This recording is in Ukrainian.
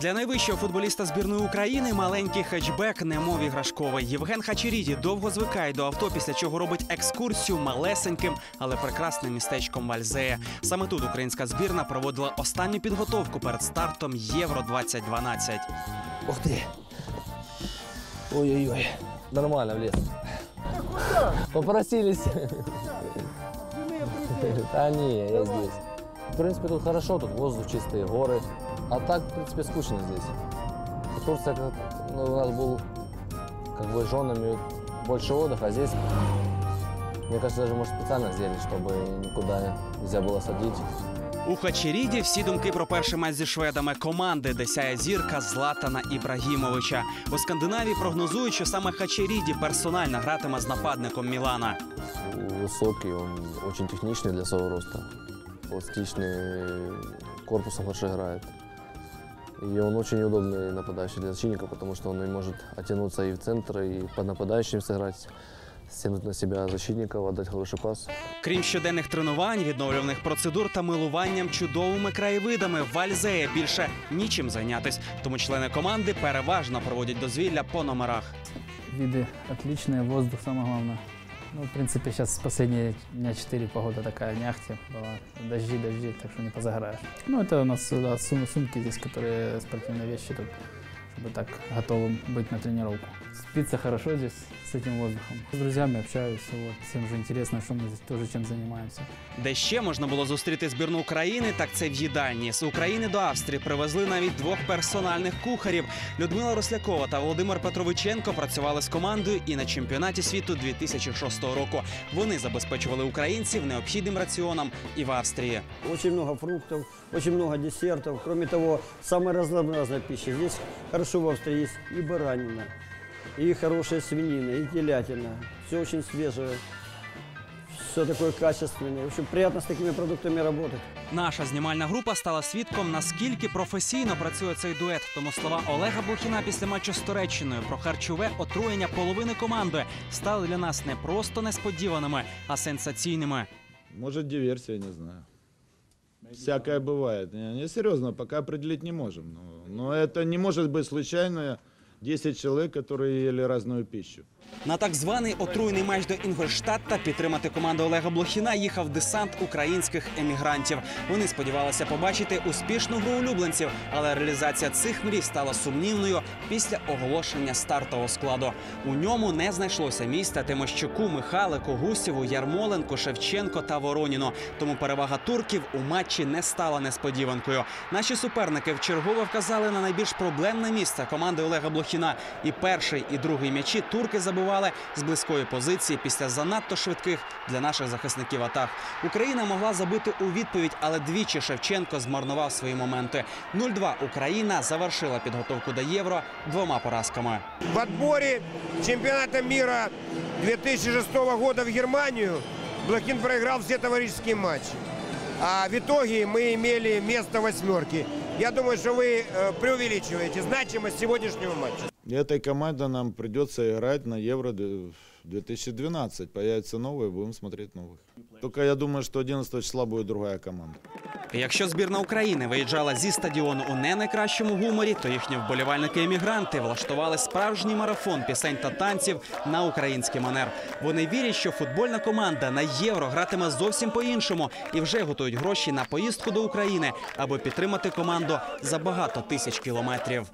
Для найвищого футболіста збірної України маленький хетчбек, немов іграшковий. Євген Хачеріді довго звикає до авто, після чого робить екскурсію малесеньким, але прекрасним містечком Вальзея. Саме тут українська збірна проводила останню підготовку перед стартом Євро 2012 Ух ты. Ой-ой-ой. Нормально влез. Попросились. Да не, я здесь. В принципе, тут хорошо, тут воздух чистые, горы. А так, в принципе, скучно здесь. Турция как, ну, у нас был как бы с женами больше отдыха, а здесь, мне кажется, даже может специально сделали, чтобы никуда нельзя было садить. У Хачеріді всі думки про перший матч зі шведами команди, де сяє зірка Златана Ібрагімовича. У Скандинавії прогнозують, що саме Хачеріді персонально гратиме з нападником Мілана. Высокий, он очень техничный для своего роста. Пластичный, корпусом хорошо играет. И он очень удобный нападающий для защитника, потому что он и может оттянуться и в центр, и под нападающим сыграть, стянуть на себя защитников, отдать хороший пас. Крім щоденних тренувань, відновлюваних процедур та милуванням чудовими краєвидами, Вальзея більше нічим зайнятись. Тому члени команди переважно проводять дозвілля по номерах. Виды отличные, воздух самое главное. Ну, в принципе, сейчас последние дня четыре погода такая не ахти была. Дожди, дожди, так что не позагораешь. Ну, это у нас да, сум- сумки здесь, которые спортивные вещи тут, чтобы так готовым быть на тренировку. Спится хорошо здесь с этим воздухом. С друзьями общаюсь, вот. Всем же интересно, что мы здесь тоже чем занимаемся. Де ще можна було зустріти збірну України, так це в їдальні. З України до Австрії привезли навіть двох персональних кухарів. Людмила Рослякова та Володимир Петровиченко працювали з командою і на чемпіонаті світу 2006 року. Вони забезпечували українців необхідним раціоном і в Австрії. Очень много фруктов, очень много десертов. Кроме того, самая разнообразная пища. Здесь хорошо в Австрии есть и баранина, и хорошая свинина, и телятина. Все очень свежее, все такое качественное. В общем, приятно с такими продуктами работать. Наша знімальна група стала свідком, наскільки професійно працює цей дует. Тому слова Олега Блохіна після матчу з Туреччиною про харчове отруєння половини команди стали для нас не просто несподіваними, а сенсаційними. Может, диверсия, не знаю. Всякое бывает. Не, не, серьезно, пока определить не можем. Но, но это не может быть случайно 10 человек, которые ели разную пищу. На так званий отруєний матч до Інгольштадта підтримати команду Олега Блохіна їхав десант українських емігрантів. Вони сподівалися побачити успішну гру улюбленців, але реалізація цих мрій стала сумнівною після оголошення стартового складу. У ньому не знайшлося місця Тимощуку, Михалику, Гусєву, Ярмоленку, Шевченко та Вороніну. Тому перевага турків у матчі не стала несподіванкою. Наші суперники вчергово вказали на найбільш проблемне місце команди Олега Блохіна. І перший, і другий м'ячі турки забивали з близької позиції після занадто швидких для наших захисників атак. Україна могла забити у відповідь, але двічі Шевченко змарнував свої моменти. 0-2 Україна завершила підготовку до євро двома поразками. В отборе чемпионата мира 2006 года в Германию Блохин проиграл все товарищеские матчи. А в итоге мы имели место восьмерки. Я думаю, что вы э, преувеличиваете значимость сегодняшнего матча. И этой команде нам придется играть на Евро д- 2012. Появятся новые, будем смотреть новых. Только я думаю, что 11 числа будет другая команда. Якщо збірна України виїжджала зі стадіону у не найкращому гуморі, то їхні вболівальники-емігранти влаштували справжній марафон пісень та танців на український манер. Вони вірять, що футбольна команда на євро гратиме зовсім по-іншому і вже готують гроші на поїздку до України, аби підтримати команду за багато тисяч кілометрів.